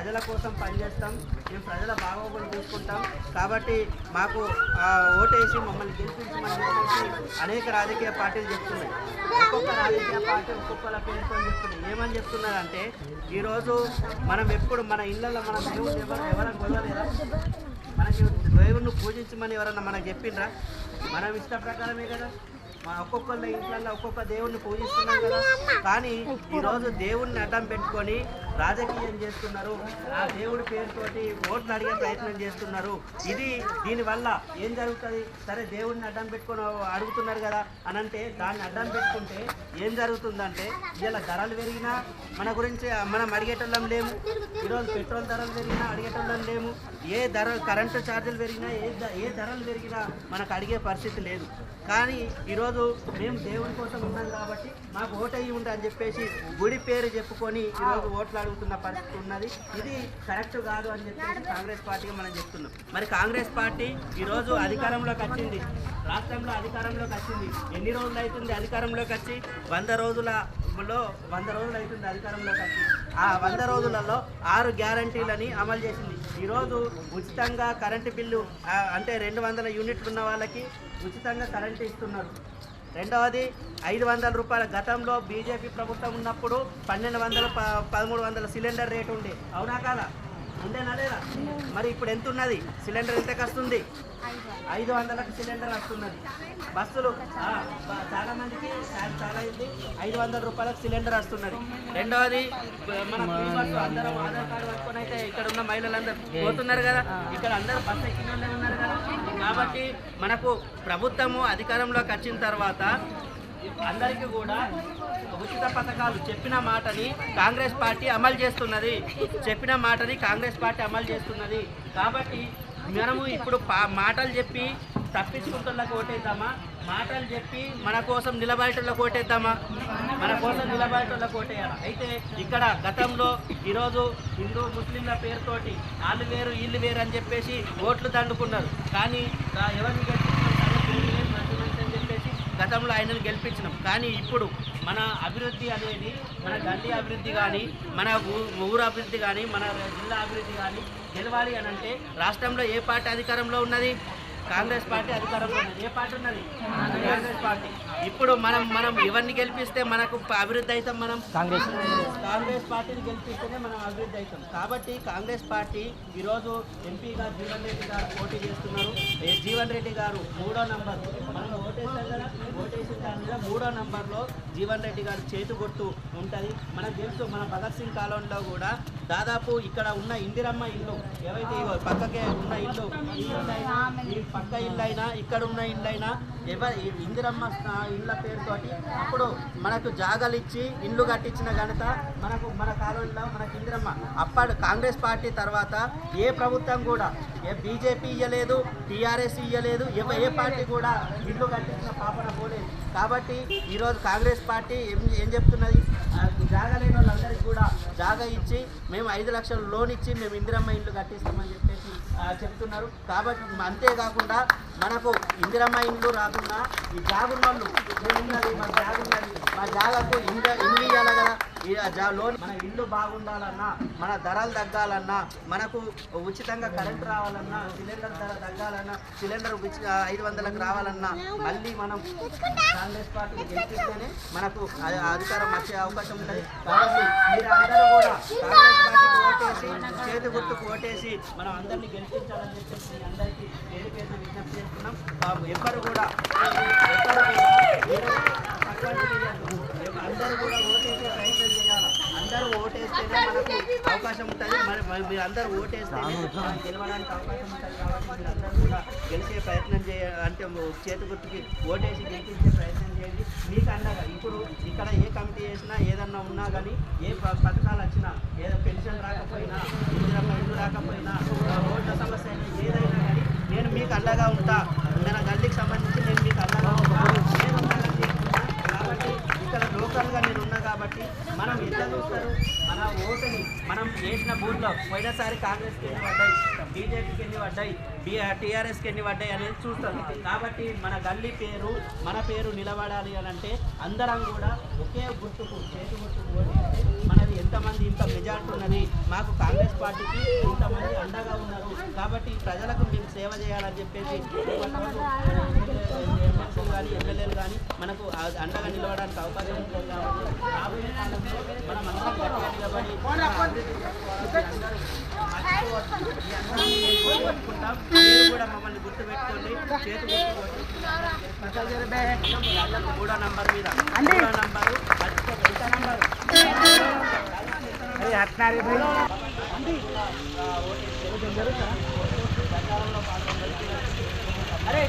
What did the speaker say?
ప్రజల కోసం పనిచేస్తాం మేము ప్రజల బాగోగులు చూసుకుంటాం. కాబట్టి మాకు ఓటేసి మమ్మల్ని గెలిపించమని చెప్పేసి అనేక రాజకీయ పార్టీలు చెప్తున్నాయి. ఒక్కొక్క రాజకీయ పార్టీ ఒక్కొక్కల పేరుతో చెప్తున్నాయి. ఏమని చెప్తున్నారంటే ఈరోజు మనం ఎప్పుడు మన ఇళ్ళల్లో మన దేవుడు ఎవరు ఎవరైనా కొలవలేదా? మనకి దేవుడిని పూజించమని ఎవరన్నా మనకు చెప్పిండ్రా? మనం ఇష్ట ప్రకారమే కదా. మా ఒక్కొక్కళ్ళ ఇంట్లో ఒక్కొక్క దేవుణ్ణి పూజిస్తున్నాం కదా. కానీ ఈరోజు దేవుణ్ణి అడ్డం పెట్టుకొని రాజకీయం చేస్తున్నారు. ఆ దేవుడి పేరుతోటి ఓట్లు అడిగే ప్రయత్నం చేస్తున్నారు. ఇది దీనివల్ల ఏం జరుగుతుంది? సరే దేవుడిని అడ్డం పెట్టుకొని అడుగుతున్నారు కదా అని అంటే దాన్ని అడ్డం పెట్టుకుంటే ఏం జరుగుతుందంటే ఇలా ధరలు పెరిగినా మన గురించి మనం అడిగేటోళ్ళం లేము. ఈరోజు పెట్రోల్ ధరలు పెరిగినా అడిగేటోళ్ళం లేము. ఏ ధర కరెంటు ఛార్జీలు పెరిగినా ఏ ఏ ధరలు పెరిగినా మనకు అడిగే పరిస్థితి లేదు. కానీ ఈరోజు మేము దేవుని కోసం ఉన్నాం కాబట్టి మాకు ఓటు అయ్యి ఉంటా అని చెప్పేసి గుడి పేరు చెప్పుకొని ఈరోజు ఓట్లు అడుగుతున్న పరిస్థితి ఉన్నది. ఇది కరెక్ట్ కాదు అని చెప్పేసి కాంగ్రెస్ పార్టీగా మనం చెప్తున్నాం. మరి కాంగ్రెస్ పార్టీ ఈరోజు అధికారంలోకి వచ్చింది. రాష్ట్రంలో అధికారంలోకి వచ్చింది. ఎన్ని రోజులు అవుతుంది అధికారంలోకి వచ్చి? వంద రోజులలో వంద రోజులు అవుతుంది అధికారంలోకి వచ్చి. ఆ వంద రోజులలో ఆరు గ్యారంటీలని అమలు చేసింది. ఈరోజు ఉచితంగా కరెంటు బిల్లు అంటే రెండు వందల యూనిట్లు ఉన్న వాళ్ళకి ఉచితంగా కరెంటు ఇస్తున్నారు. రెండవది ఐదు వందల రూపాయల గతంలో బీజేపీ ప్రభుత్వం ఉన్నప్పుడు పన్నెండు వందల ప పదమూడు వందల సిలిండర్ రేటు ఉండే. అవునా కాదా? ఉండేనా లేదా? మరి ఇప్పుడు ఎంత ఉన్నది? సిలిండర్ ఎంతకు వస్తుంది ఐదు వందలకు సిలిండర్ వస్తున్నది. బస్సులు చాలా మందికి చాలా అయింది. ఐదు వందల రూపాయలకు సిలిండర్ వస్తున్నది. రెండవది మన అందరం ఆధార్ కార్డు ఇక్కడ ఉన్న మహిళలందరూ పోతున్నారు కదా. ఇక్కడ అందరూ బస్సు ఎక్కిన ఉన్నారు కదా. కాబట్టి మనకు ప్రభుత్వము అధికారంలోకి వచ్చిన తర్వాత అందరికీ కూడా ఉచిత పథకాలు చెప్పిన మాటని కాంగ్రెస్ పార్టీ అమలు చేస్తున్నది. చెప్పిన మాటని కాంగ్రెస్ పార్టీ అమలు చేస్తున్నది. కాబట్టి మనము ఇప్పుడు పా- మాటలు చెప్పి తప్పించుకుంటుళ్ళకి ఓటేద్దామా మాటలు చెప్పి మన కోసం నిలబడేటోళ్ళ కోటేద్దామా? మన కోసం నిలబడేటోళ్ళ కోటేయాలా? అయితే ఇక్కడ గతంలో ఈరోజు హిందూ ముస్లింల పేరుతోటి వాళ్ళు వేరు వీళ్ళు వేరు అని చెప్పేసి ఓట్లు దండుకున్నారు. కానీ ఎవరిని అని చెప్పేసి గతంలో ఆయనను గెలిపించినాం. కానీ ఇప్పుడు మన అభివృద్ధి అనేది మన గల్లీ అభివృద్ధి కానీ మన ఊరు అభివృద్ధి కానీ మన జిల్లా అభివృద్ధి కానీ గెలవాలి అని అంటే రాష్ట్రంలో ఏ పార్టీ అధికారంలో ఉన్నది? కాంగ్రెస్ పార్టీ అధికారంలో ఏ పార్టీ ఉన్నది? కాంగ్రెస్ పార్టీ. ఇప్పుడు మనం మనం ఎవరిని గెలిపిస్తే మనకు అభివృద్ధి అవుతాం మనం? కాంగ్రెస్. కాంగ్రెస్ పార్టీని గెలిపిస్తేనే మనం అభివృద్ధి అవుతాం. కాబట్టి కాంగ్రెస్ పార్టీ ఈరోజు ఎంపీగా జీవన్ రెడ్డి గారు పోటీ చేస్తున్నారు. జీవన్ రెడ్డి గారు మూడో నంబర్. మనం ఓటేస్తాం కదా? ఓటేసిన దాని మీద మూడో నంబర్లో జీవన్ రెడ్డి గారు చేతి గుర్తు ఉంటుంది. మనకు తెలుసు మన భగత్ సింగ్ కాలంలో కూడా దాదాపు ఇక్కడ ఉన్న ఇందిరమ్మ ఇల్లు ఏవైతే పక్కకే ఉన్న ఇల్లు ఈ పక్క ఇల్లు అయినా ఇక్కడ ఉన్న ఇల్లు అయినా ఎవరి ఇందిరమ్మ ఇండ్ల పేరుతోటి అప్పుడు మనకు జాగాలు ఇచ్చి ఇల్లు కట్టించిన ఘనత మనకు మన కాలంలో మనకు ఇందిరమ్మ. అప్పటి కాంగ్రెస్ పార్టీ తర్వాత ఏ ప్రభుత్వం కూడా ఏ బీజేపీ ఇయ్యలేదు టీఆర్ఎస్ ఇయ్యలేదు ఏ పార్టీ కూడా ఇల్లు కట్టించిన పాపన పోలేదు. కాబట్టి ఈరోజు కాంగ్రెస్ పార్టీ ఏం ఏం చెప్తున్నది? జాగా లేని వాళ్ళందరికీ కూడా జాగా ఇచ్చి మేము ఐదు లక్షలు లోన్ ఇచ్చి మేము ఇందిరమ్మ ఇల్లు కట్టిస్తామని చెప్పేసి చెప్తున్నారు. కాబట్టి అంతేకాకుండా మనకు ఇందిరమ్మ ఇల్లు రాకుండా ఈ జాగున్న వాళ్ళు ఉన్నది మా జాగున్నది. మా జాగకు ఇంద ఇల్లు ఇవ్వాలి కదా. లోన్ మన ఇల్లు బాగుండాలన్నా మన ధరలు తగ్గాలన్నా మనకు ఉచితంగా కరెంట్ రావాలన్నా సిలిండర్ ధర తగ్గాలన్నా సిలిండర్ ఐదు వందలకు రావాలన్నా మళ్ళీ మనం కాంగ్రెస్ పార్టీ గెలిపిస్తేనే మనకు అధికారం వచ్చే అవకాశం ఉంటుంది. కాబట్టి మీరు అందరూ కూడా కాంగ్రెస్ పార్టీకి ఓటేసి చేతి గుర్తుకు ఓటేసి మనం అందరినీ గెలిపించాలని చెప్పేసి అందరికీ పేరు విజ్ఞప్తి చేస్తున్నాం. ఎవ్వరు కూడా అందరూ కూడా ఓటేసే ప్రయత్నం చేయాలి అందరూ ఓటేస్తేనే మనకు అవకాశం ఉంటుంది. మరి మీరు అందరూ ఓటేస్తేనే మనం గెలవడానికి అవకాశం ఉంటుంది కాబట్టి మీరు కూడా గెలిచే ప్రయత్నం చేయ అంటే చేతి గుర్తుకి ఓటేసి గెలిపించే ప్రయత్నం చేయండి. మీకు అండగా ఇప్పుడు ఇక్కడ ఏ కమిటీ చేసినా ఏదన్నా ఉన్నా కానీ ఏ పథకాలు వచ్చినా ఏదో పెన్షన్ రాకపోయినా ఇందిరమ్మ ఇల్లు రాకపోయినా ఆ, రోడ్ల సమస్య అయినా ఏదైనా కానీ నేను మీకు అండగా ఉంటా మన గల్లీకి సంబంధించి నేను మీకు అండగా ఉంటా నేను అండగా తీసుకుంటా. కాబట్టి ఇక్కడ లోకల్గా నేను ఉన్నా కాబట్టి కాబట్టి మనం ఎట్లా చూస్తారు మన ఓటుని మనం వేసిన బూత్లో పోయినసారి కాంగ్రెస్కి ఎన్ని పడ్డాయి? బీజేపీకి ఎన్ని పడ్డాయి? బీ టీఆర్ఎస్కి ఎన్ని పడ్డాయి అనేది చూస్తారు కాబట్టి మన గల్లీ పేరు మన పేరు నిలబడాలి అని అంటే అందరం కూడా ఒకే గుర్తుకు చేతి గుర్తుకు ఓటేస్తే మనది ఎంతమంది ఇంత మెజార్టీ ఉన్నది? మాకు కాంగ్రెస్ పార్టీకి ఇంతమంది అండగా ఉన్నారు. కాబట్టి ప్రజలకు మేము సేవ చేయాలని చెప్పేసి ఎమ్మెల్సీలు కానీ కానీ మనకు ఆ- అండగా నిలవడానికి అవకాశం ఉంటుంది రాబోయే కాలంలో మనం అందరం గట్టిగా నిలబడి మీరు కూడా మమ్మల్ని గుర్తుపెట్టుకోండి చేతి గుర్తు కొట్టి మూడో నంబర్ మీద మూడో నంబరు ఎంత నంబరు అరే